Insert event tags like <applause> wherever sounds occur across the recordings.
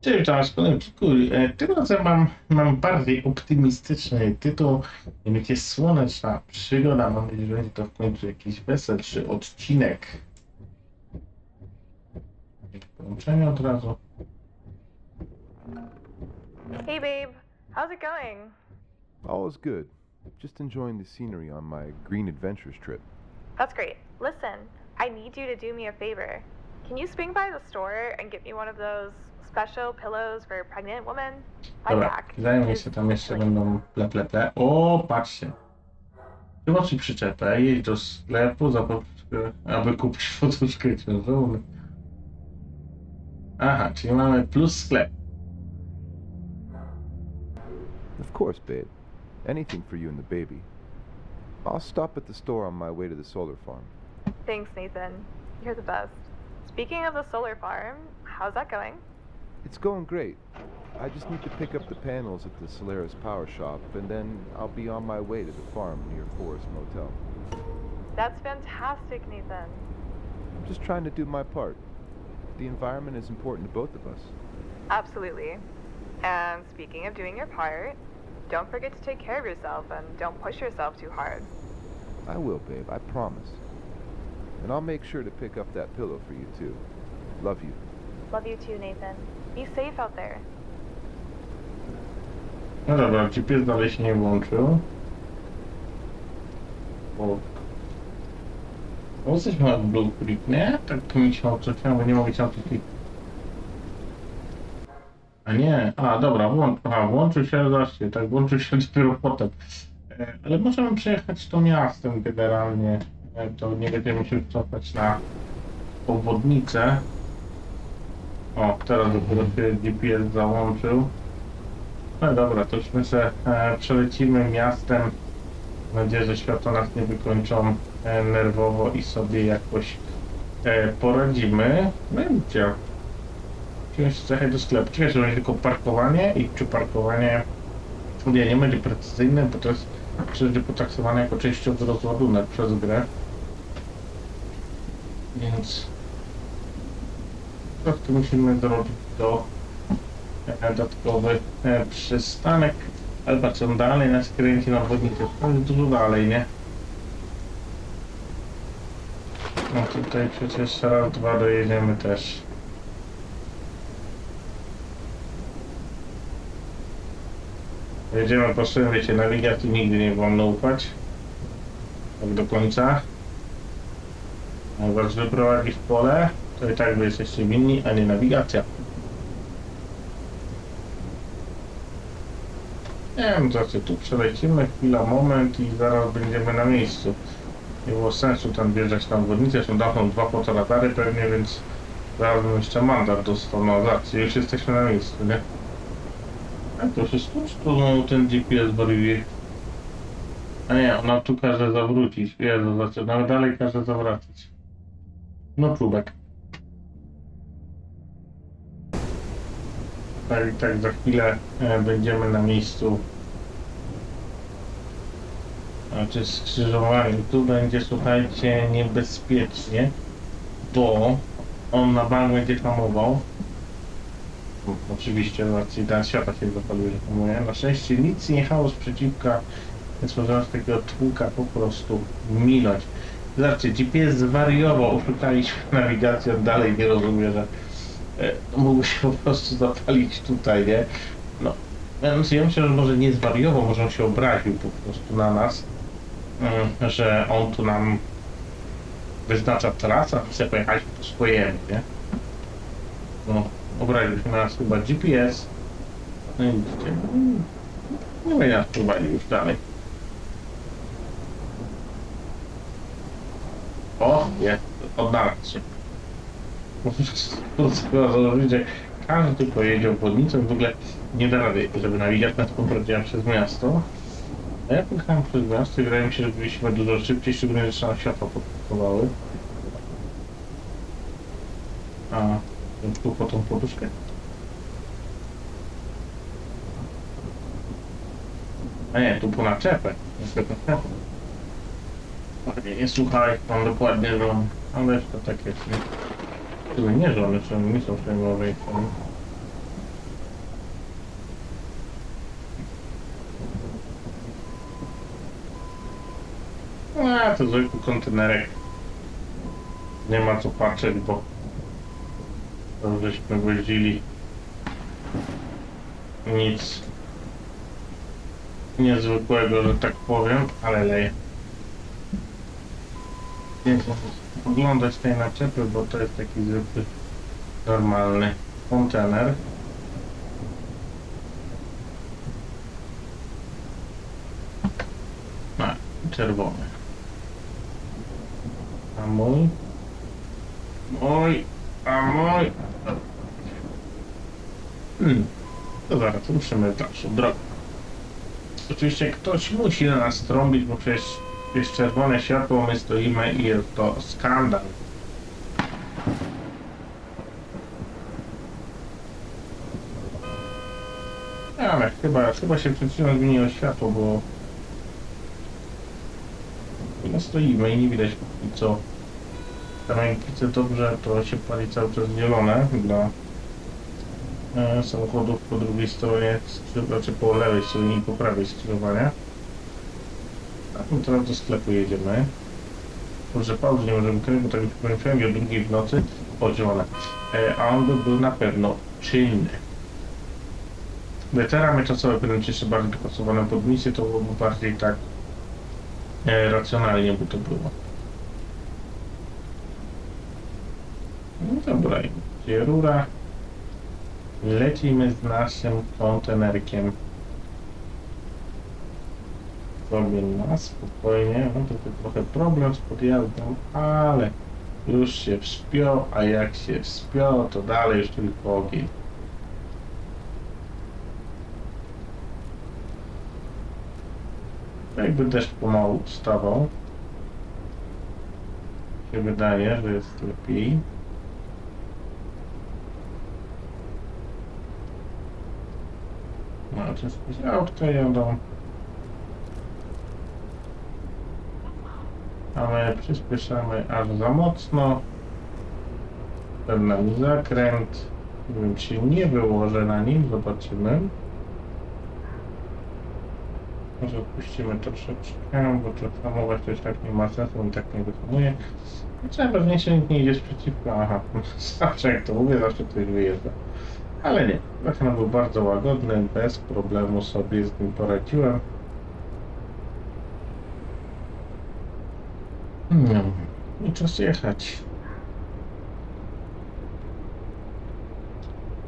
Cześć, witam was w kolejnym odcinku. E, Tym razem mam, mam bardziej optymistyczny tytuł. Mianowicie Słoneczna Przygoda. Mam nadzieję, że będzie to w końcu jakiś weselszy odcinek. Połączenie od razu. Hey babe, how's it going? All is good. Just enjoying the scenery on my Green Adventures trip. That's great. Listen, I need you to do me a favor. Can you swing by the store and get me one of those special pillows for pregnant women? My Dobra, back. zanim is się tam jeszcze będą ple, ple, ple. O, patrzcie. Chyba ci przyczepę, jedź do sklepu, zapłać, aby kupić <laughs> poduszkę ciążową. Aha, czyli mamy plus sklep. Of course, babe. Anything for you and the baby. I'll stop at the store on my way to the solar farm. Thanks, Nathan. You're the best. Speaking of the solar farm, how's that going? It's going great. I just need to pick up the panels at the Solaris Power Shop, and then I'll be on my way to the farm near Forest Motel. That's fantastic, Nathan. I'm just trying to do my part. The environment is important to both of us. Absolutely. And speaking of doing your part, don't forget to take care of yourself and don't push yourself too hard. I will, babe, I promise. And I'll make sure to pick up that pillow for you, too. Love you. Love you too, Nathan. Be safe out there. No dobra, GPS dalej się nie włączył. O. O, jesteśmy na Blue Creek, nie? Tak to mi się odczuciło, bo nie mogę się tutaj... A nie, a dobra, włącz, aha, włączył się, zobaczcie, tak, włączył się <laughs> dopiero potem. E, Ale możemy przejechać to miastem generalnie, E, to nie będziemy się cofać na obwodnicę. O, teraz dopiero się GPS załączył. No dobra, to już my se e, przelecimy miastem. Mam nadzieję, że światła nas nie wykończą e, nerwowo i sobie jakoś e, poradzimy. No i się zajechać do sklepu. Ciekawe, że będzie tylko parkowanie i czy parkowanie nie, nie będzie precyzyjne, bo to jest przecież potraktowane jako częściowy rozładunek przez grę. Więc po prostu musimy zrobić do e, dodatkowy e, przystanek. Ale patrz, on dalej nas kręci na jest dużo dalej, nie? No tutaj przecież raz, dwa dojedziemy też. Jedziemy po swym, wiecie, nawigacji nigdy nie wolno ufać. Tak do końca. Jak was wyprowadzi w pole, i tak wy jesteście winni, a nie nawigacja. Nie wiem, co tu przelecimy, chwila, moment i zaraz będziemy na miejscu. Nie było sensu tam wjeżdżać na obwodnicę, są dawno dwa fotoradary pewnie, więc zaraz bym jeszcze mandat dostał na już jesteśmy na miejscu, nie? A to czy to znowu ten GPS wariuje? A nie, ona tu każe zawrócić, Jezu, znaczy, nawet dalej każe zawracać. No czubek. I tak za chwilę e, będziemy na miejscu. Znaczy skrzyżowanie. Tu będzie, słuchajcie, niebezpiecznie, bo on na bank będzie hamował. Oczywiście, z racji ten świata się zapalił, że hamuje. Na szczęście nic nie jechało z więc możemy z takiego tłuka po prostu minąć. Zobaczcie, GPS zwariował, oszukaliśmy nawigację, dalej nie rozumie, że mógł się po prostu zapalić tutaj, nie? No, więc ja myślę, że może nie zwariował, może on się obraził po prostu na nas, mm, że on tu nam wyznacza trasę, a chce pojechać po swojemu, nie? No, obraził się na nas chyba GPS. No i widzicie, nie będzie nas prowadził już dalej. O, jest, odnalazł się. Że każdy pojedzie obwodnicą, w ogóle nie da rady, żeby nawigacja nas poprowadziła przez miasto. A ja pojechałem przez miasto i wydaje mi się, że byliśmy dużo szybciej, szczególnie, że nam światła podpakowały. A, tu po tą poduszkę. A nie, tu po naczepę. Nie, słuchaj, mam dokładnie żon. Ale to tak jest, nie? Chyba nie, że one czemu nie są frame'owej ceny. No, a, to zwykły kontenerek. Nie ma co patrzeć, bo to żeśmy wyździli nic niezwykłego, że tak powiem, ale leje. Pięknie oglądać tej naczepy, bo to jest taki zwykły, normalny kontener. A, czerwony. A mój? Mój, a mój. Hmm. To zaraz ruszymy w dalszą drogę. Oczywiście ktoś musi na nas trąbić, bo przecież jest czerwone światło, my stoimy i to skandal. Ale chyba, chyba się przed chwilą zmieniło światło, bo no stoimy i nie widać póki co. Widzę dobrze, to się pali cały czas zielone dla e, samochodów po drugiej stronie, skrzy- znaczy po lewej stronie i po prawej skrzyżowania. My teraz do sklepu jedziemy. Może pauzy nie możemy kręcić, bo tak jak powiedziałem, o drugiej w nocy, o. E, a on by był na pewno czynny. Gdyby te ramy czasowe będą jeszcze bardziej dopasowane pod misję, to byłoby bardziej tak e, racjonalnie by to było. No dobra, gdzie rura? Lecimy z naszym kontenerkiem. Sobie na spokojnie. No to tu trochę problem z podjazdem, ale już się wspiął, a jak się wspiął, to dalej już tylko ogień. Jakby deszcz pomału ustawał. Się wydaje, że jest lepiej. No, to jest autka jadą. A my przyspieszamy aż za mocno. Ten nam zakręt. Czy się nie wyłożę na nim, zobaczymy. Może odpuścimy troszeczkę, bo to hamować to już tak nie ma sensu, on tak nie wyhamuje. Co najważniejsze, nikt nie idzie przeciwko. Aha, <laughs> zawsze jak to mówię, zawsze ktoś wyjeżdża. Ale nie, Lachman był bardzo łagodny, bez problemu sobie z nim poradziłem. No, i czas jechać.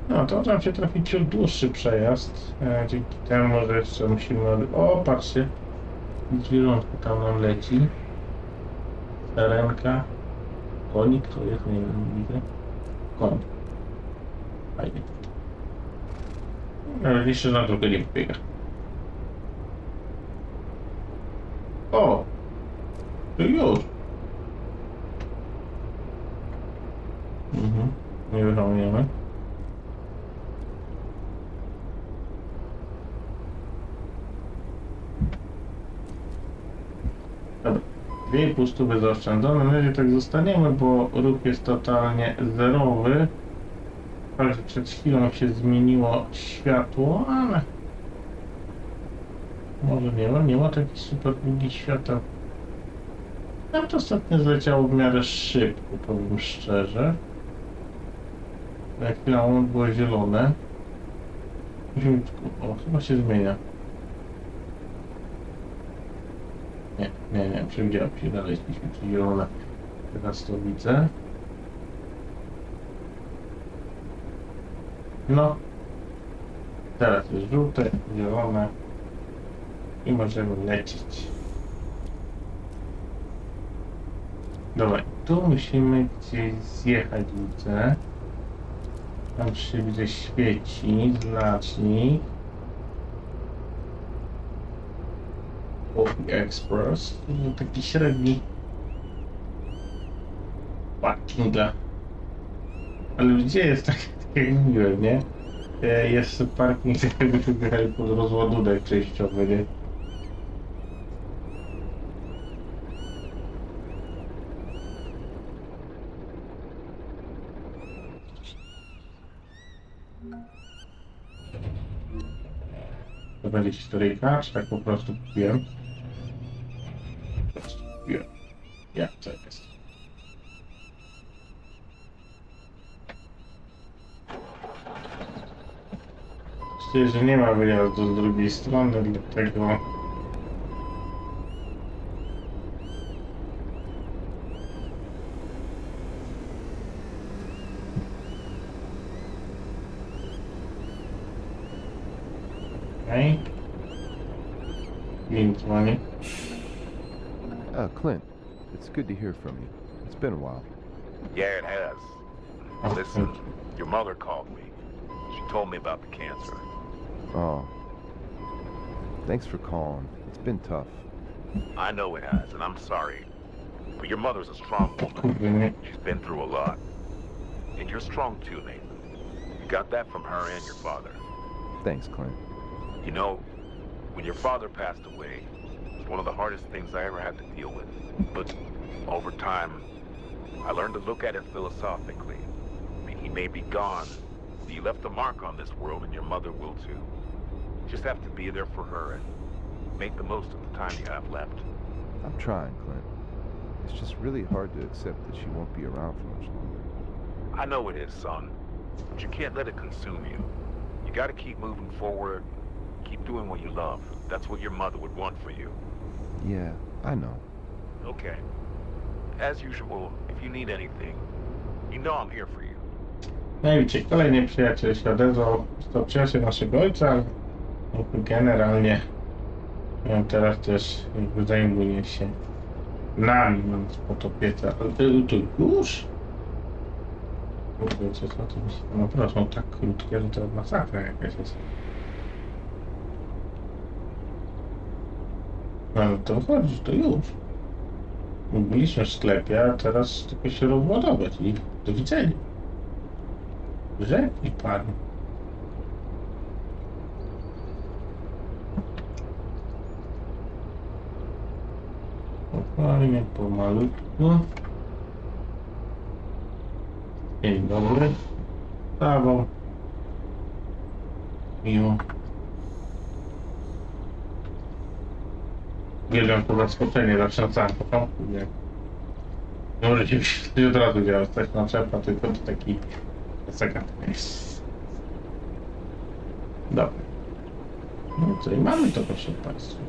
No, to nam się trafi ciut dłuższy przejazd. E, dzięki temu, że jeszcze musimy... O, patrzcie. Zwierzątko tam nam leci. Terenka. Konik to jest, nie wiem, widzę. Konik. Fajnie. Ale jeszcze na drogę nie biega. O! To już. Nie wyhamujemy. Dobra. Dwie i pół stówy zaoszczędzone. Na razie tak zostaniemy, bo ruch jest totalnie zerowy. Także przed chwilą się zmieniło światło, ale może nie ma, nie ma takich super długich świateł. Nam to ostatnio zleciało w miarę szybko, powiem szczerze. Jak chwilę było zielone. Musimy O, chyba się zmienia. Nie, nie, nie, przewidziałem się, szliśmy tu zielone. Teraz to widzę. No. Teraz jest żółte, zielone. I możemy lecieć. Dobra, tu musimy gdzieś zjechać, widzę. Tam się świeci, znacznik. Coffee Express. No, Taki średni parking dla... Ale gdzie jest tak, <laughs> tak jak mówiłem, nie? E, Jest parking, <laughs> jakbyśmy wyjechali pod rozładunek przejściowy, nie? Będzie historyjka, czy tak po prostu kupiłem? Po prostu kupiłem. Jak to jest? Myślę, że nie ma wyjazdu z drugiej strony, dlatego... Okay. dzwoni. Uh, Clint, it's good to hear from you. It's been a while. Yeah, it has. Listen, your mother called me. She told me about the cancer. Oh. Thanks for calling. It's been tough. I know it has, and I'm sorry. But your mother's a strong woman. She's been through a lot. And you're strong too, Nathan. You got that from her and your father. Thanks, Clint. You know, when your father passed away, it was one of the hardest things I ever had to deal with. But over time, I learned to look at it philosophically. I mean, he may be gone, but he left a mark on this world, and your mother will too. You just have to be there for her and make the most of the time you have left. I'm trying, Clint. It's just really hard to accept that she won't be around for much longer. I know it is, son, but you can't let it consume you. You gotta keep moving forward, keep doing what you love. That's what your mother would want for you. Yeah, I know. Okay. As usual, if you need anything, you know I'm here for you. No i widzicie, kolejny przyjaciel się odezwał. To przyjaciel naszego ojca, ale jakby generalnie on teraz też jakby zajmuje się nami, mając pod opiekę. Ale to, to już? Kurde, co, co to jest? No proszę, są tak krótkie, że to masakra jakaś jest. No to chodzi, to już. Byliśmy w sklepie, a teraz tylko się rozładować i do widzenia. Rzekli pan. Spokojnie, pomalutku. Dzień dobry. Prawo. Miło. Uwielbiam to zaskoczenie zawsze na samym początku, nie? Nie możecie się <laughs> od razu działać, tak na czepa, tylko to taki jest. Dobra. No co i mamy to, proszę Państwa.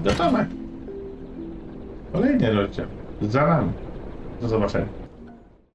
Gotowe. Kolejny rozdział. Za nami. Do zobaczenia.